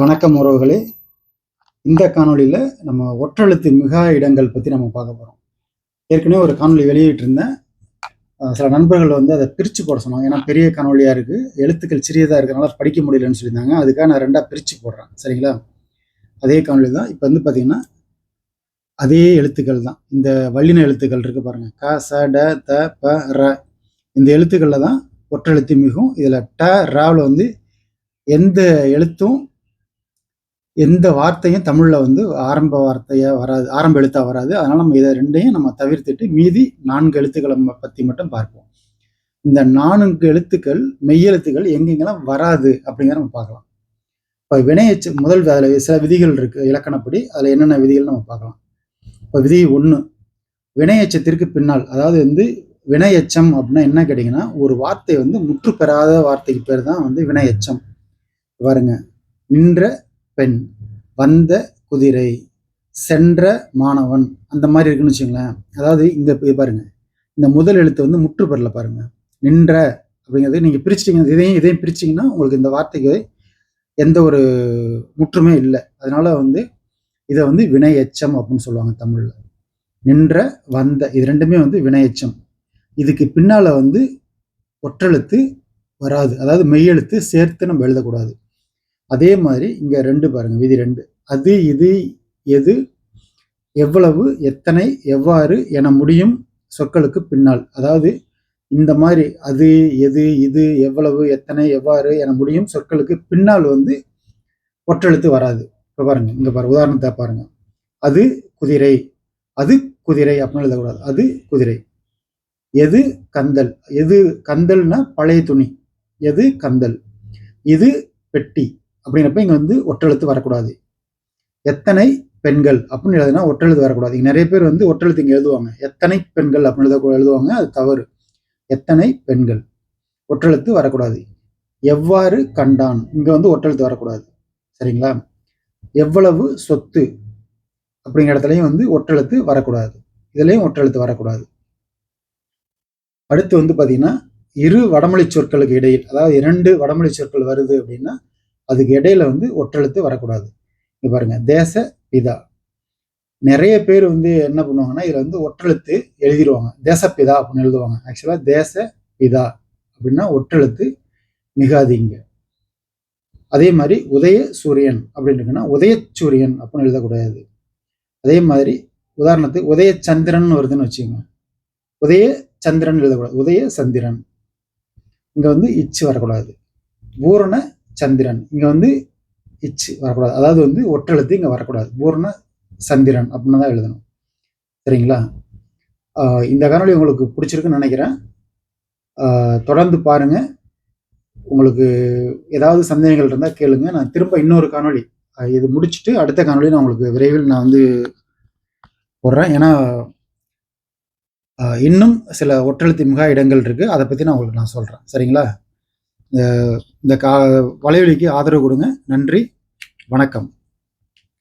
வணக்கம் உறவுகளே. இந்த காணொளியில் நம்ம ஒற்றெழுத்து மிகா இடங்கள் பற்றி நம்ம பார்க்க போகிறோம் ஏற்கனவே ஒரு காணொளி வெளியிட்டிருந்தேன். சில நண்பர்கள் வந்து அதை பிரித்து போட சொன்னாங்க. ஏன்னா பெரிய காணொளியாக இருக்குது எழுத்துக்கள் சிறியதாக இருக்கிறனால படிக்க முடியலன்னு சொல்லியிருந்தாங்க. அதுக்காக நான் ரெண்டாக பிரித்து போடுறேன். சரிங்களா? அதே காணொளி தான். இப்போ வந்து பார்த்தீங்கன்னா அதே எழுத்துக்கள் தான். இந்த வல்லின எழுத்துக்கள் இருக்குது பாருங்கள் க ச ட த ப ர. இந்த எழுத்துக்களில் தான் ஒற்றெழுத்து மிகும். இதில் ட ராவில் வந்து எந்த எழுத்தும் எந்த வார்த்தையும் தமிழில் வந்து ஆரம்ப வார்த்தையாக வராது ஆரம்ப எழுத்தாக வராது. அதனால் நம்ம இதை ரெண்டையும் நம்ம தவிர்த்துட்டு மீதி நான்கு எழுத்துக்களை நம்ம பற்றி மட்டும் பார்ப்போம். இந்த நான்கு எழுத்துக்கள் மெய்யெழுத்துக்கள் எங்கெங்கெல்லாம் வராது அப்படிங்கிற நம்ம பார்க்கலாம். இப்போ வினையச்சு முதல் அதில் சில விதிகள் இருக்குது இலக்கணப்படி. அதில் என்னென்ன விதிகள் நம்ம பார்க்கலாம். இப்போ விதி ஒன்று வினையச்சத்திற்கு பின்னால் அதாவது வந்து வினையச்சம் அப்படின்னா என்ன கேட்டிங்கன்னா ஒரு வார்த்தை வந்து முற்று பெறாத வார்த்தைக்கு பேர் தான் வந்து வினையச்சம் வருங்க நின்ற பெண் வந்த குதிரை சென்ற மாணவன் அந்த மாதிரி இருக்குன்னு வச்சுங்களேன் அதாவது இந்த பாருங்கள் பாருங்க. இந்த முதல் எழுத்து வந்து முற்று பாருங்கள் பாருங்க. நின்ற அப்படிங்கிறது நீங்க பிரிச்சிட்டீங்க இதையும் இதையும் பிரிச்சிங்கன்னா உங்களுக்கு இந்த வார்த்தைக்கு எந்த ஒரு முற்றுமே இல்லை. அதனால வந்து இதை வந்து வினை எச்சம் அப்படின்னு சொல்லுவாங்க தமிழ்ல. நின்ற வந்த இது ரெண்டுமே வந்து வினையெச்சம். இதுக்கு பின்னால வந்து ஒற்றெழுத்து வராது. அதாவது மெய்யெழுத்து சேர்த்து நம்ம எழுதக்கூடாது. அதே மாதிரி இங்கே ரெண்டு பாருங்கள் விதி ரெண்டு. அது இது எது எவ்வளவு எத்தனை எவ்வாறு என முடியும் சொற்களுக்கு பின்னால். அதாவது இந்த மாதிரி அது எது இது எவ்வளவு எத்தனை எவ்வாறு என முடியும் சொற்களுக்கு பின்னால் வந்து ஒற்றெழுத்து வராது. இப்போ பாருங்க இங்க பாரு உதாரணத்தை பாருங்க. அது குதிரை. அது குதிரை அப்படின்னு எழுதக்கூடாது. அது குதிரை. எது கந்தல். எது கந்தல்னா பழைய துணி. எது கந்தல். இது பெட்டி. அப்படிங்கிறப்ப இங்கே வந்து ஒற்றெழுத்து வரக்கூடாது. எத்தனை பெண்கள் அப்படின்னு எழுதுனா ஒற்றெழுத்து வரக்கூடாது. இங்கே நிறைய பேர் வந்து ஒற்றெழுத்து இங்கே எழுதுவாங்க. எத்தனை பெண்கள் அப்படின்னு எழுத எழுதுவாங்க அது தவறு. எத்தனை பெண்கள்? ஒற்றெழுத்து வரக்கூடாது. எவ்வாறு கண்டான்? இங்கே வந்து ஒற்றெழுத்து வரக்கூடாது. சரிங்களா? எவ்வளவு சொத்து? அப்படிங்கிற இடத்துலையும் வந்து ஒற்றெழுத்து வரக்கூடாது. இதுலேயும் ஒற்றெழுத்து வரக்கூடாது. அடுத்து வந்து பார்த்தீங்கன்னா இரு வடமொழி சொற்களுக்கு இடையில் அதாவது இரண்டு வடமொழி சொற்கள் வருது அப்படின்னா அதுக்கு இடையில வந்து ஒற்றெழுத்து வரக்கூடாது. இங்க பாருங்க தேச பிதா. நிறைய பேர் வந்து என்ன பண்ணுவாங்கன்னா இதுல வந்து ஒற்றெழுத்து எழுதிடுவாங்க தேசப்பிதா அப்படின்னு எழுதுவாங்க. ஆக்சுவலா தேச பிதா அப்படின்னா ஒற்றெழுத்து மிகாதீங்க அதே மாதிரி உதய சூரியன் அப்படின்னு இருக்குன்னா உதயசூரியன் அப்படின்னு எழுதக்கூடாது. அதே மாதிரி உதாரணத்துக்கு உதய சந்திரன் வருதுன்னு வச்சுக்கோங்க. உதய சந்திரன் எழுதக்கூடாது. உதய சந்திரன். இங்க வந்து இச்சு வரக்கூடாது. பூரண சந்திரன். இங்கே வந்து இச்சு வரக்கூடாது. அதாவது வந்து ஒற்றெழுத்து இங்கே வரக்கூடாது. பூரண சந்திரன் அப்படின்னு தான் எழுதணும். சரிங்களா? இந்த காணொலி உங்களுக்கு பிடிச்சிருக்குன்னு நினைக்கிறேன். தொடர்ந்து பாருங்கள் உங்களுக்கு ஏதாவது சந்தேகங்கள் இருந்தால் கேளுங்க. நான் திரும்ப இன்னொரு காணொளி இது முடிச்சுட்டு அடுத்த காணொலி நான் உங்களுக்கு விரைவில் நான் வந்து போடுறேன். ஏன்னா இன்னும் சில ஒற்றெழுத்து மிகா இடங்கள் இருக்குது அதை பற்றி நான் உங்களுக்கு நான் சொல்கிறேன் சரிங்களா? இந்த கா வலைவலிக்கு ஆதரவு கொடுங்க. நன்றி. வணக்கம்.